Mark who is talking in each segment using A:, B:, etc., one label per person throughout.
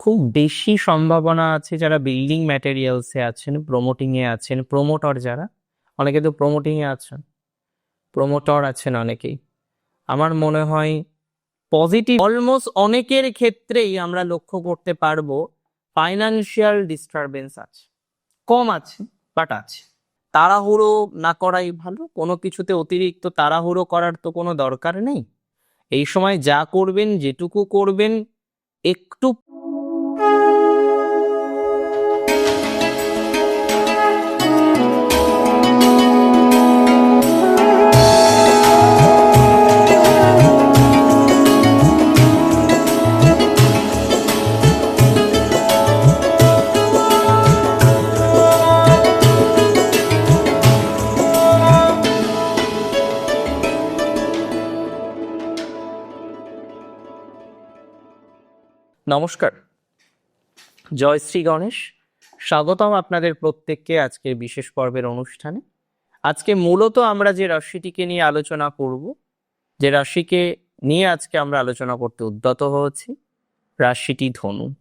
A: খুব বেশি সম্ভাবনা আছে যারা বিল্ডিং ম্যাটেরিয়ালসে আছেন প্রমোটিং এ আছেন প্রমোটর যারা, অনেকে তো প্রমোটিং এ আছেন প্রমোটর আছেন অনেকেই। আমার মনে হয় পজিটিভ অলমোস্ট অনেকের ক্ষেত্রেই আমরা লক্ষ্য করতে পারব ফাইনান্সিয়াল ডিস্টারবেন্স আছে। কম আছে বাট আছে। তাড়াহুড়ো না করাই ভালো, কোনো কিছুতে অতিরিক্ত তাড়াহুড়ো করার তো কোনো দরকার নেই। এই সময় যা করবেন, যেটুকু করবেন, একটু নমস্কার। জয় শ্রী গণেশ। স্বাগতম আপনাদের প্রত্যেককে আজকের বিশেষ পর্বের অনুষ্ঠানে। আজকে মূলত আমরা যে রাশিটিকে নিয়ে আলোচনা করব, যে রাশিকে নিয়ে আজকে আমরা আলোচনা করতে উদ্যত হয়েছি, রাশিটি ধনু।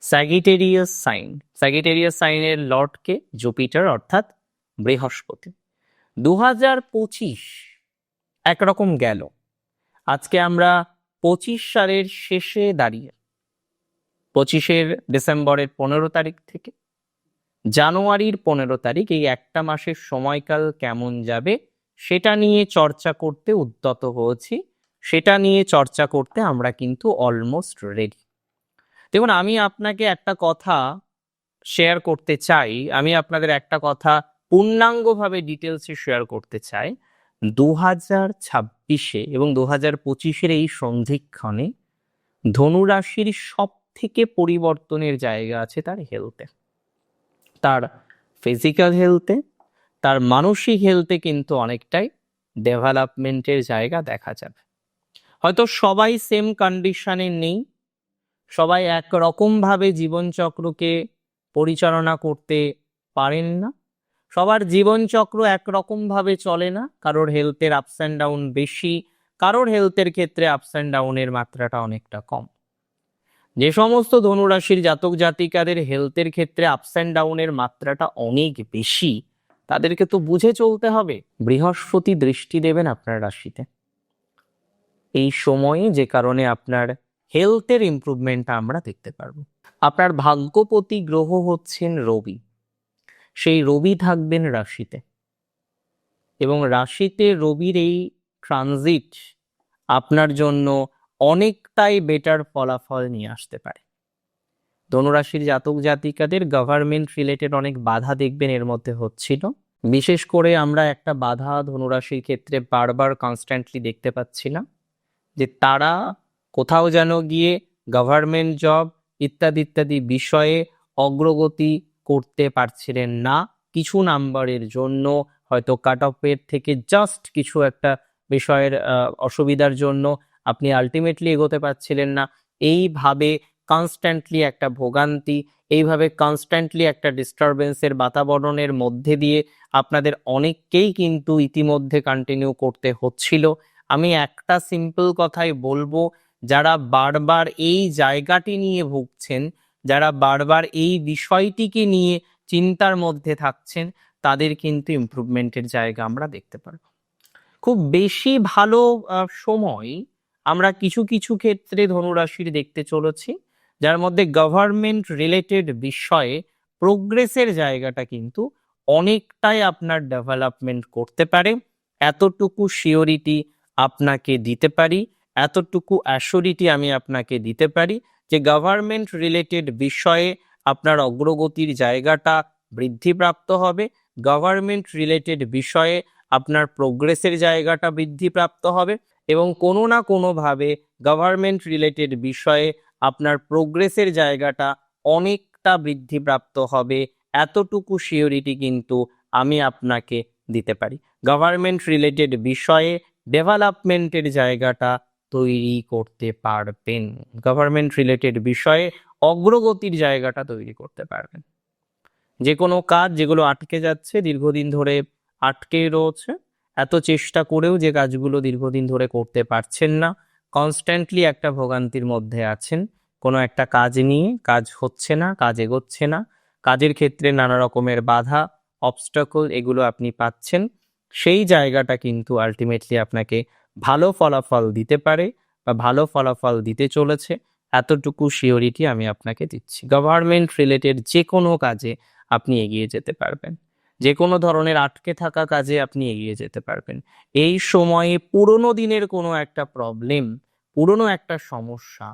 A: স্যাগিটেরিয়াস সাইন স্যাগিটেরিয়াস সাইনের লর্ডকে জুপিটার অর্থাৎ বৃহস্পতি। দু হাজার পঁচিশ একরকম গেল। আজকে আমরা পঁচিশ সালের শেষে দাঁড়িয়ে পঁচিশের ডিসেম্বরের পনেরো তারিখ থেকে জানুয়ারির পনেরো তারিখ, এই একটা মাসের সময়কাল কেমন যাবে সেটা নিয়ে চর্চা করতে উদ্যত হয়েছি। সেটা নিয়ে চর্চা করতে আমরা কিন্তু অলমোস্ট রেডি দেখুন, আমি আপনাকে একটা কথা শেয়ার করতে চাই। আমি আপনাদের একটা কথা পূর্ণাঙ্গভাবে ডিটেলসে শেয়ার করতে চাই। দু হাজার ছাব্বিশে এবং দু হাজার পঁচিশের এই সন্ধিক্ষণে ধনুরাশির সব থেকে পরিবর্তনের জায়গা আছে তার হেলথে তার ফিজিক্যাল হেলথে তার মানসিক হেলথে কিন্তু অনেকটাই ডেভেলপমেন্টের জায়গা দেখা যাবে। হয়তো সবাই সেম কন্ডিশনে নেই, সবাই একরকমভাবে জীবনচক্রকে পরিচালনা করতে পারেন না, সবার জীবনচক্র একরকমভাবে চলে না, কারোর হেলথের আপস অ্যান্ড ডাউন বেশি, কারোর হেলথের ক্ষেত্রে আপস অ্যান্ড ডাউনের মাত্রাটা অনেকটা কম। যে সমস্ত ধনুরাশির জাতক জাতিকাদের হেলথের ক্ষেত্রে আপস অ্যান্ড ডাউনের মাত্রাটা অনেক বেশি, তাদেরকে তো বুঝে চলতে হবে। বৃহস্পতি দৃষ্টি দেবেন আপনার রাশিতে। এই সময়ে যে কারণে আপনার হেলথের ইমপ্রুভমেন্টটা আমরা দেখতে পারব। আপনার ভাগ্যপতি গ্রহ হচ্ছেন রবি। সেই রবি থাকবেন রাশিতে। এবং রাশিতে রবির এই ট্রানজিট আপনার জন্য অনেকটাই বেটার ফলাফল নিয়ে আসতে পারে। ধনুরাশির জাতক জাতিকাদের গভর্নমেন্ট রিলেটেড অনেক বাধা দেখবেন এর মধ্যে হচ্ছিল। বিশেষ করে আমরা একটা বাধা ধনুরাশির ক্ষেত্রে বারবার কনস্ট্যান্টলি দেখতে পাচ্ছিলাম, যে তারা কোথাও যেন গিয়ে গভর্নমেন্ট জব ইত্যাদি ইত্যাদি বিষয়ে অগ্রগতি করতে পারছিলেন না। কিছু নাম্বারের জন্য, হয়তো কাট অফের থেকে জাস্ট কিছু একটা বিষয়ের অসুবিধার জন্য আপনি আলটিমেটলি এগোতে পারছিলেন না। এইভাবে কনস্ট্যান্টলি একটা ভোগান্তি, এইভাবে কনস্ট্যান্টলি একটা ডিস্টারবেন্সের বাতাবরণের মধ্যে দিয়ে আপনাদের অনেককেই কিন্তু ইতিমধ্যে কন্টিনিউ করতে হচ্ছিল। আমি একটা সিম্পল কথাই বলব, যারা বারবার এই জায়গাটি নিয়ে ভুগছেন, যারা বারবার এই বিষয়টিকে নিয়ে চিন্তার মধ্যে থাকছেন, তাদের কিন্তু ইমপ্রুভমেন্টের জায়গা আমরা দেখতে পারব। খুব বেশি ভালো সময় আমরা কিছু কিছু ক্ষেত্রে ধনুরাশির দেখতে চলেছি, যার মধ্যে গভর্নমেন্ট রিলেটেড বিষয়ে প্রোগ্রেসের জায়গাটা কিন্তু অনেকটাই আপনার ডেভেলপমেন্ট করতে পারে। এতটুকু শিওরিটি আপনাকে দিতে পারি, এতটুকু অ্যাসিওরিটি আমি আপনাকে দিতে পারি যে গভর্নমেন্ট রিলেটেড বিষয়ে আপনার অগ্রগতির জায়গাটা বৃদ্ধিপ্রাপ্ত হবে। গভর্নমেন্ট রিলেটেড বিষয়ে আপনার প্রোগ্রেসের জায়গাটা বৃদ্ধিপ্রাপ্ত হবে এবং কোনো না কোনোভাবে গভর্নমেন্ট রিলেটেড বিষয়ে আপনার প্রোগ্রেসের জায়গাটা অনেকটা বৃদ্ধিপ্রাপ্ত হবে। এতটুকু শিওরিটি কিন্তু আমি আপনাকে দিতে পারি। গভর্নমেন্ট রিলেটেড বিষয়ে ডেভেলপমেন্টের জায়গাটা তৈরি করতে পারবেন। গভর্নমেন্ট রিলেটেড বিষয়ে অগ্রগতির জায়গাটা তৈরি করতে পারবেন। যে কোনো কাজ যেগুলো আটকে যাচ্ছে দীর্ঘদিন ধরে আটকে রয়েছে। এত চেষ্টা করেও যে কাজগুলো দীর্ঘদিন ধরে করতে পারছেন না কনস্ট্যান্টলি একটা ভোগান্তির মধ্যে আছেন। কোনো একটা কাজ নিয়ে কাজ হচ্ছে না, কাজ এগোচ্ছে না। কাজের ক্ষেত্রে নানা রকমের বাধা অবস্টাকল এগুলো আপনি পাচ্ছেন। সেই জায়গাটা কিন্তু আলটিমেটলি আপনাকে ভালো ফলাফল দিতে পারে বা ভালো ফলাফল দিতে চলেছে। এতটুকু শিওরিটি আমি আপনাকে দিচ্ছি। গভর্নমেন্ট রিলেটেড যে কোনো কাজে আপনি এগিয়ে যেতে পারবেন। যে কোনো ধরনের আটকে থাকা কাজে আপনি এগিয়ে যেতে পারবেন। এই সময়ে পুরনো দিনের কোনো একটা প্রবলেম পুরনো একটা সমস্যা,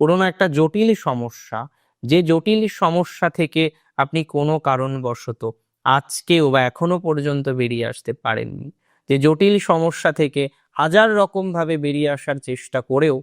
A: পুরনো একটা জটিল সমস্যা, যে জটিল সমস্যা থেকে আপনি কোনো কারণবশত আজকেও বা এখনও পর্যন্ত বেরিয়ে আসতে পারেননি। যে জটিল সমস্যা থেকে হাজার রকম ভাবে বেরিয়ে আসার চেষ্টা করেও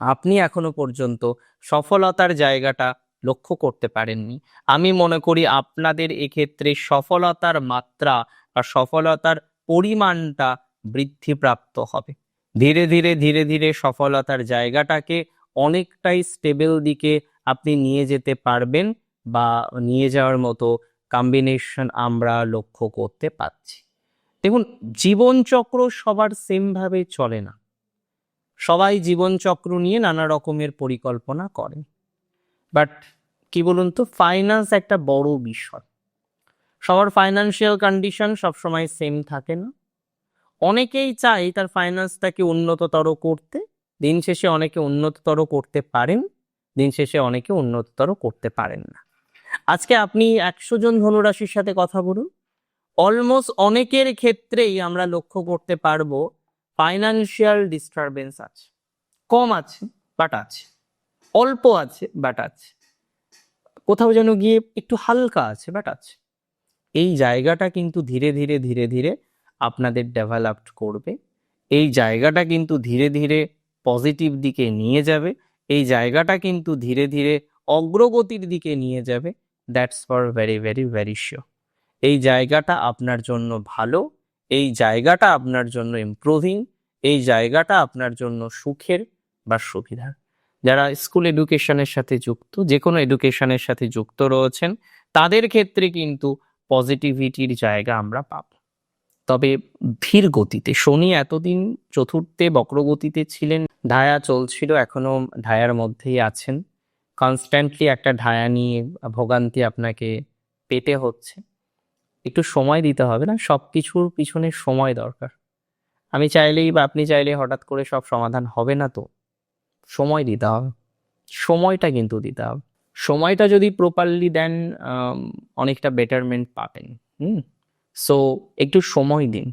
A: আপনি এখনও পর্যন্ত সফলতার জায়গাটা লক্ষ্য করতে পারেননি। আমি মনে করি আপনাদের এক্ষেত্রে সফলতার মাত্রা বা সফলতার পরিমাণটা বৃদ্ধিপ্রাপ্ত হবে। ধীরে ধীরে ধীরে ধীরে সফলতার জায়গাটাকে অনেকটাই স্টেবল দিকে আপনি নিয়ে যেতে পারবেন বা নিয়ে যাওয়ার মতো কম্বিনেশন আমরা লক্ষ্য করতে পারছি। দেখুন, জীবনচক্র সবার সেম ভাবে চলে না। সবাই জীবনচক্র নিয়ে নানা রকমের পরিকল্পনা করে বাট কি বলুন তো ফাইন্যান্স একটা বড় বিষয়। সবার ফাইন্যান্সিয়াল কন্ডিশন সবসময় সেম থাকে না। অনেকেই চায় তার ফাইন্যান্সটাকে উন্নততর করতে। দিন শেষে অনেকে উন্নততর করতে পারেন, দিন শেষে অনেকে উন্নততর করতে পারেন না। আজকে আপনি একশো জন ধনুরাশির সাথে কথা বলুন। অলমোস্ট অনেকের ক্ষেত্রেই আমরা লক্ষ্য করতে পারব ফাইন্যান্সিয়াল ডিস্টারবেন্স আছে। কম আছে বাট আছে। অল্প আছে বাট আছে। কোথাও যেন গিয়ে একটু হালকা আছে বাট আছে। এই জায়গাটা কিন্তু ধীরে ধীরে ধীরে ধীরে আপনাদের ডেভেলপড করবে। এই জায়গাটা কিন্তু ধীরে ধীরে পজিটিভ দিকে নিয়ে যাবে। এই জায়গাটা কিন্তু ধীরে ধীরে অগ্রগতির দিকে নিয়ে যাবে। That's for very very very sure এই জায়গাটা আপনার জন্য ভালো। এই জায়গাটা আপনার জন্য ইমপ্রুভিং এই জায়গাটা আপনার জন্য সুখের বা সুবিধার। যারা স্কুল এডুকেশনের সাথে যুক্ত যে কোনো এডুকেশনের সাথে যুক্ত রয়েছেন, তাদের ক্ষেত্রে কিন্তু পজিটিভিটির জায়গা আমরা পাব। তবে ধীর গতিতে, শনি এতদিন চতুর্থে বক্রগতিতে ছিলেন ঢায়া চলছিল, এখনও ঢায়ার মধ্যেই আছেন। কনস্ট্যান্টলি একটা ঢায়া নিয়ে ভোগান্তি আপনাকে পেতে হচ্ছে। একটু সময় দিতে হবে না সব কিছুর পিছনে সময় দরকার। আমি চাইলেই বা আপনি চাইলেই হঠাৎ করে সব সমাধান হবে না তো। সময় দিতে হবে। সময়টা কিন্তু দিতে হবে। সময়টা যদি প্রপারলি দেন অনেকটা বেটারমেন্ট পাবেন। হুম? সো একটু সময় দিন।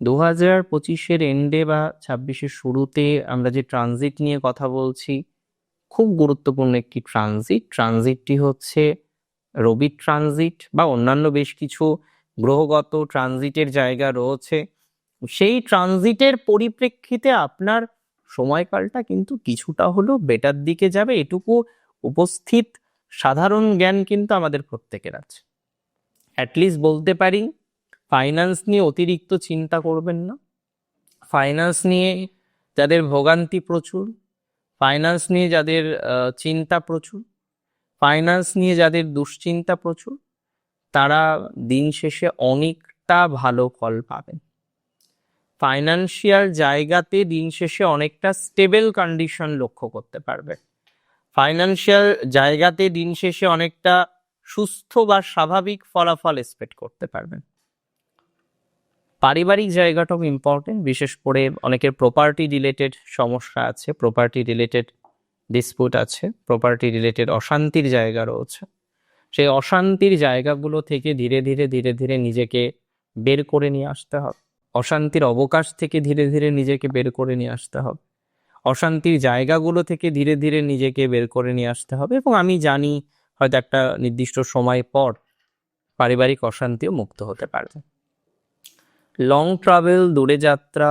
A: দু হাজার পঁচিশের এন্ডে বা ছাব্বিশের শুরুতে আমরা যে ট্রানজিট নিয়ে কথা বলছি, খুব গুরুত্বপূর্ণ একটি ট্রানজিট ট্রানজিটটি হচ্ছে রবি ট্রানজিট বা অন্যান্য বেশ কিছু গ্রহগত ট্রানজিটের জায়গা রয়েছে। সেই ট্রানজিটের পরিপ্রেক্ষিতে আপনার সময়কালটা কিন্তু কিছুটা হলেও বেটার দিকে যাবে। এটুকু উপস্থিত সাধারণ জ্ঞান কিন্তু আমাদের প্রত্যেকের আছে। অ্যাটলিস্ট বলতে পারি ফাইন্যান্স নিয়ে অতিরিক্ত চিন্তা করবেন না। ফাইন্যান্স নিয়ে যাদের ভোগান্তি প্রচুর ফাইন্যান্স নিয়ে যাদের চিন্তা প্রচুর ফাইন্যান্স নিয়ে যাদের দুশ্চিন্তা প্রচুর, তারা দিন শেষে অনেকটা ভালো ফল পাবেন। ফাইন্যান্সিয়াল জায়গাতে দিন শেষে অনেকটা স্টেবল কন্ডিশন লক্ষ্য করতে পারবে। ফাইন্যান্সিয়াল জায়গাতে দিন শেষে অনেকটা সুস্থ বা স্বাভাবিক ফলাফল এক্সপেক্ট করতে পারবেন। পারিবারিক জায়গাটাও ইম্পর্টেন্ট বিশেষ করে অনেকের প্রপার্টি রিলেটেড সমস্যা আছে প্রপার্টি রিলেটেড ডিসপুট আছে প্রপার্টি রিলেটেড অশান্তির জায়গা রয়েছে। সেই অশান্তির জায়গাগুলো থেকে ধীরে ধীরে ধীরে ধীরে নিজেকে বের করে নিয়ে আসতে হবে। অশান্তির অবকাশ থেকে ধীরে ধীরে নিজেকে বের করে নিয়ে আসতে হবে। অশান্তির জায়গাগুলো থেকে ধীরে ধীরে নিজেকে বের করে নিয়ে আসতে হবে এবং আমি জানি হয়তো একটা নির্দিষ্ট সময় পর পারিবারিক অশান্তিও মুক্ত হতে পারবে। লং ট্রাভেল দূরে যাত্রা,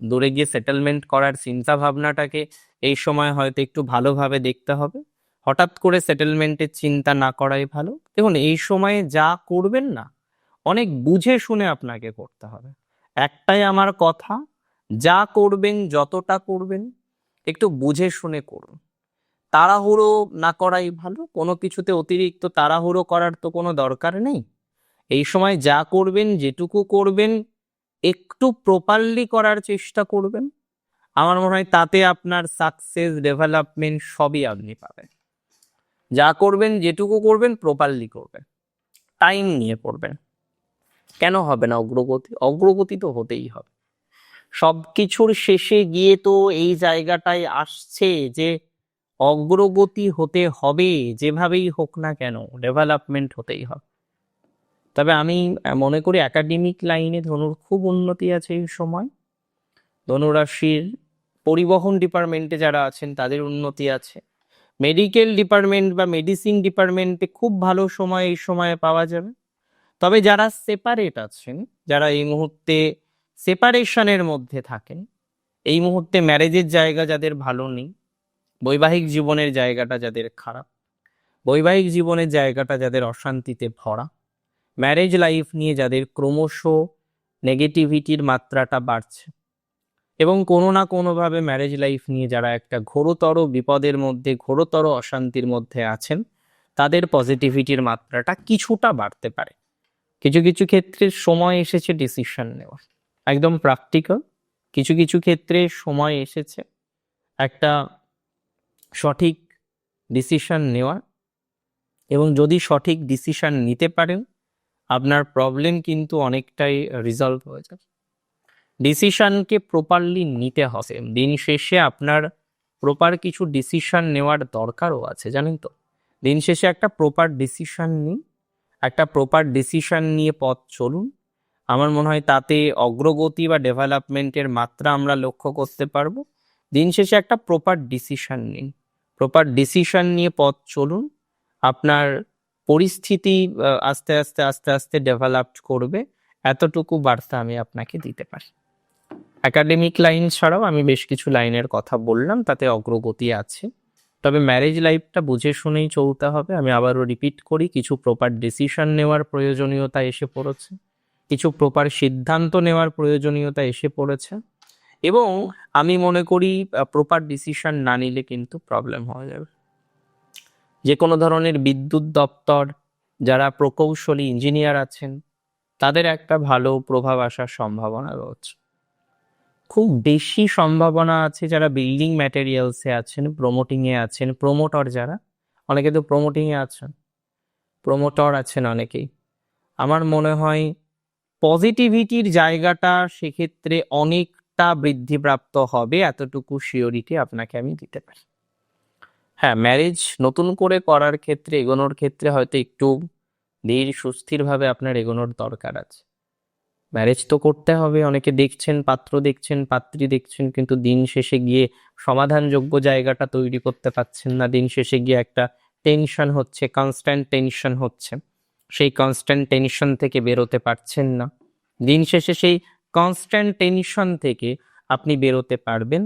A: দূরে গিয়ে সেটেলমেন্ট করার চিন্তা ভাবনাটাকে এই সময় হয়তো একটু ভালোভাবে দেখতে হবে। হঠাৎ করে সেটেলমেন্টের চিন্তা না করাই ভালো। দেখুন, এই সময়ে যা করবেন না, অনেক বুঝে শুনে আপনাকে করতে হবে। একটাই আমার কথা, যা করবেন, যতটা করবেন, একটু বুঝে শুনে করুন। তাড়াহুড়ো না করাই ভালো, কোনো কিছুতে অতিরিক্ত তাড়াহুড়ো করার তো কোনো দরকার নেই। এই সময় যা করবেন, যেটুকু করবেন, একটু প্রপারলি করার চেষ্টা করবেন। আমার মনে হয় তাতে আপনার সাকসেস ডেভেলপমেন্ট সবই আপনি পাবেন। যা করবেন, যেটুকু করবেন প্রপারলি করবেন। টাইম নিয়ে করবেন। কেন হবে না অগ্রগতি? অগ্রগতি তো হতেই হবে। সব কিছুর শেষে গিয়ে তো এই জায়গাটায় আসছে যে অগ্রগতি হতে হবে, যেভাবেই হোক না কেন ডেভেলপমেন্ট হতেই হবে। তবে আমি মনে করি একাডেমিক লাইনে ধনুর খুব উন্নতি আছে এই সময়। ধনুরাশির পরিবহন ডিপার্টমেন্টে যারা আছেন, তাদের উন্নতি আছে। মেডিকেল ডিপার্টমেন্ট বা মেডিসিন ডিপার্টমেন্টে খুব ভালো সময় এই সময়ে পাওয়া যাবে। তবে যারা সেপারেট আছেন, যারা এই মুহূর্তে সেপারেশনের মধ্যে থাকেন, এই মুহূর্তে ম্যারেজের জায়গা যাদের ভালো নেই, বৈবাহিক জীবনের জায়গাটা যাদের খারাপ, বৈবাহিক জীবনের জায়গাটা যাদের অশান্তিতে ভরা ম্যারেজ লাইফ নিয়ে যাদের ক্রমশ নেগেটিভিটির মাত্রাটা বাড়ছে এবং কোনো না কোনোভাবে ম্যারেজ লাইফ নিয়ে যারা একটা ঘোরতর বিপদের মধ্যে, ঘোরতর অশান্তির মধ্যে আছেন, তাদের পজিটিভিটির মাত্রাটা কিছুটা বাড়তে পারে। কিছু কিছু ক্ষেত্রে সময় এসেছে ডিসিশন নেওয়ার। একদম প্র্যাকটিক্যাল কিছু কিছু ক্ষেত্রে সময় এসেছে একটা সঠিক ডিসিশন নেওয়ার এবং যদি সঠিক ডিসিশন নিতে পারেন, আপনার প্রবলেম কিন্তু অনেকটাই রিজলভ হয়ে যাবে। ডিসিশনকে প্রপারলি নিতে হবে। দিন শেষে আপনার প্রপার কিছু ডিসিশন নেওয়ার দরকারও আছে, জানেন তো? দিন শেষে একটা প্রপার ডিসিশন নিন। একটা প্রপার ডিসিশন নিয়ে পথ চলুন। আমার মনে হয় তাতে অগ্রগতি বা ডেভেলপমেন্টের মাত্রা আমরা লক্ষ্য করতে পারব। দিন শেষে একটা প্রপার ডিসিশন নিন। প্রপার ডিসিশন নিয়ে পথ চলুন। আপনার পরিস্থিতি আস্তে আস্তে আস্তে আস্তে ডেভেলপ করবে। এতটুকু বার্তা আমি আপনাকে দিতে পারি। একাডেমিক লাইন ছাড়াও আমি বেশ কিছু লাইনের কথা বললাম, তাতে অগ্রগতি আছে। তবে ম্যারেজ লাইফটা বুঝে শুনেই চলতে হবে। আমি আবারও রিপিট করি, কিছু প্রপার ডিসিশন নেওয়ার প্রয়োজনীয়তা এসে পড়েছে, কিছু প্রপার সিদ্ধান্ত নেওয়ার প্রয়োজনীয়তা এসে পড়েছে এবং আমি মনে করি প্রপার ডিসিশন না নিলে কিন্তু প্রবলেম হয়ে যাবে। যে কোনো ধরনের বিদ্যুৎ দপ্তর, যারা প্রকৌশলী ইঞ্জিনিয়ার আছেন, তাদের একটা ভালো প্রভাব আসার সম্ভাবনা রয়েছে। খুব বেশি সম্ভাবনা আছে যারা বিল্ডিং ম্যাটেরিয়ালসে আছেন প্রমোটিং এ আছেন প্রমোটর যারা, অনেকে তো প্রমোটিং এ আছেন প্রমোটর আছেন অনেকেই। আমার মনে হয় পজিটিভিটির জায়গাটা সেক্ষেত্রে অনেকটা বৃদ্ধিপ্রাপ্ত হবে, এতটুকু শিওরিটি আপনাকে আমি দিতে পারি। হ্যাঁ ম্যারেজ নতুন করে করার ক্ষেত্রে, এগোনোর ক্ষেত্রে হয়তো একটু ধীর সুস্থিরভাবে আপনার এগোনোর দরকার আছে। ম্যারেজ তো করতে হবে। অনেকে দেখছেন, পাত্র দেখছেন, পাত্রী দেখছেন, কিন্তু দিন শেষে গিয়ে সমাধানযোগ্য জায়গাটা তৈরি করতে পারছেন না। দিন শেষে গিয়ে একটা টেনশন হচ্ছে কনস্ট্যান্ট টেনশন হচ্ছে। সেই কনস্ট্যান্ট টেনশন থেকে বেরোতে পারছেন না। দিন শেষে সেই কনস্ট্যান্ট টেনশন থেকে আপনি বেরোতে পারবেন।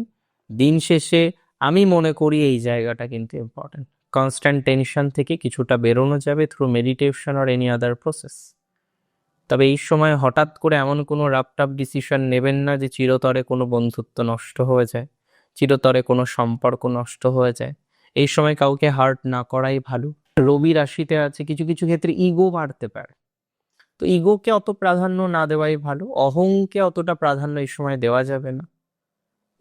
A: দিন শেষে আমি মনে করি এই জায়গাটা কিন্তু ইম্পর্টেন্ট কনস্ট্যান্ট টেনশন থেকে কিছুটা বেরোনো যাবে থ্রু মেডিটেশন আর এনি আদার প্রসেস তবে এই সময় হঠাৎ করে এমন কোনো রাপটাপ ডিসিশন নেবেন না যে চিরতরে কোনো বন্ধুত্ব নষ্ট হয়ে যায়, চিরতরে কোনো সম্পর্ক নষ্ট হয়ে যায়। এই সময় কাউকে হার্ট না করাই ভালো। রবি রাশিতে আছে, কিছু কিছু ক্ষেত্রে ইগো বাড়তে পারে। তো ইগোকে অত প্রাধান্য না দেওয়াই ভালো, অহংকে অতটা প্রাধান্য এই সময় দেওয়া যাবে না।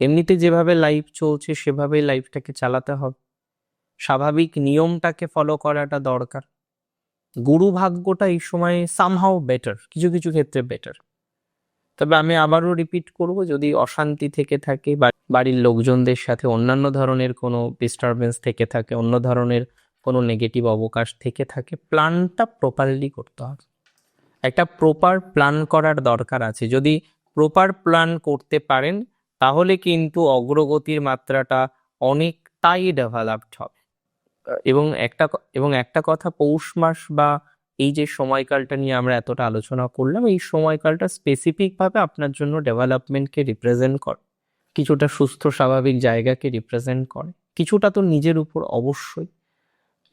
A: এমনিতে যেভাবে লাইফ চলছে, সেভাবেই লাইফটাকে চালাতে হবে। স্বাভাবিক নিয়মটাকে ফলো করাটা দরকার। গুরু ভাগ্যটা এই সময় সামহাও বেটার কিছু কিছু ক্ষেত্রে বেটার তবে আমি আবারও রিপিট করব, যদি অশান্তি থেকে থাকে বা বাড়ির লোকজনদের সাথে অন্যান্য ধরনের কোনো ডিস্টারবেন্স থেকে থাকে, অন্য ধরনের কোনো নেগেটিভ অবকাশ থেকে থাকে প্ল্যানটা প্রপারলি করতে হবে। একটা প্রপার প্ল্যান করার দরকার আছে। যদি প্রপার প্ল্যান করতে পারেন, তাহলে কিন্তু অগ্রগতির মাত্রাটা অনেকটাই ডেভেলপড হবে। এবং একটা এবং একটা কথা পৌষ মাস বা এই যে সময়কালটা নিয়ে আমরা এতটা আলোচনা করলাম, এই সময়কালটা স্পেসিফিক ভাবে আপনার জন্য ডেভেলপমেন্টকে রিপ্রেজেন্ট করে। কিছুটা সুস্থ, স্বাভাবিক জায়গাকে রিপ্রেজেন্ট করে। কিছুটা তো নিজের উপর অবশ্যই।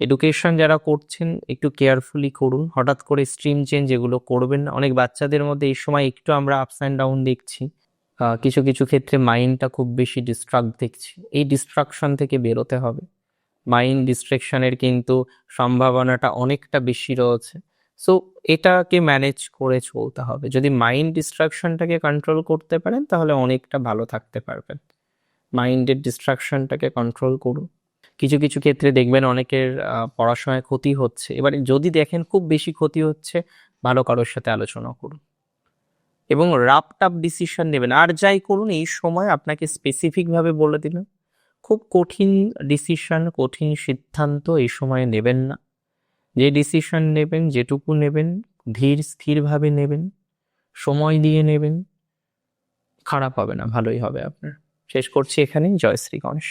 A: এডুকেশন যারা করছেন, একটু কেয়ারফুলি করুন। হঠাৎ করে স্ট্রিম চেঞ্জ এগুলো করবেন না। অনেক বাচ্চাদের মধ্যে এই সময় একটু আমরা আপস অ্যান্ড ডাউন দেখছি। কিছু কিছু ক্ষেত্রে মাইন্ডটা খুব বেশি ডিস্ট্রাক্ট দেখছি। এই ডিস্ট্রাকশন থেকে বেরোতে হবে। মাইন্ড ডিস্ট্রাকশনের কিন্তু সম্ভাবনাটা অনেকটা বেশি রয়েছে। সো এটাকে ম্যানেজ করে চলতে হবে। যদি মাইন্ড ডিস্ট্রাকশনটাকে কন্ট্রোল করতে পারেন, তাহলে অনেকটা ভালো থাকতে পারবেন। মাইন্ডের ডিস্ট্রাকশনটাকে কন্ট্রোল করুন। কিছু কিছু ক্ষেত্রে দেখবেন অনেকের পড়াশোনায় ক্ষতি হচ্ছে। এবারে যদি দেখেন খুব বেশি ক্ষতি হচ্ছে, ভালো কারোর সাথে আলোচনা করুন। এবং রাপ টাপ ডিসিশন নেবেন। আর যাই করুন, এই সময় আপনাকে স্পেসিফিকভাবে বলে দিলাম। খুব কঠিন ডিসিশন কঠিন সিদ্ধান্ত এই সময় নেবেন না। যে ডিসিশন নেবেন, যেটুকু নেবেন, ধীর স্থিরভাবে নেবেন, সময় দিয়ে নেবেন, খারাপ হবে না, ভালোই হবে আপনার। শেষ করছি এখানেই। জয় শ্রী গণেশ।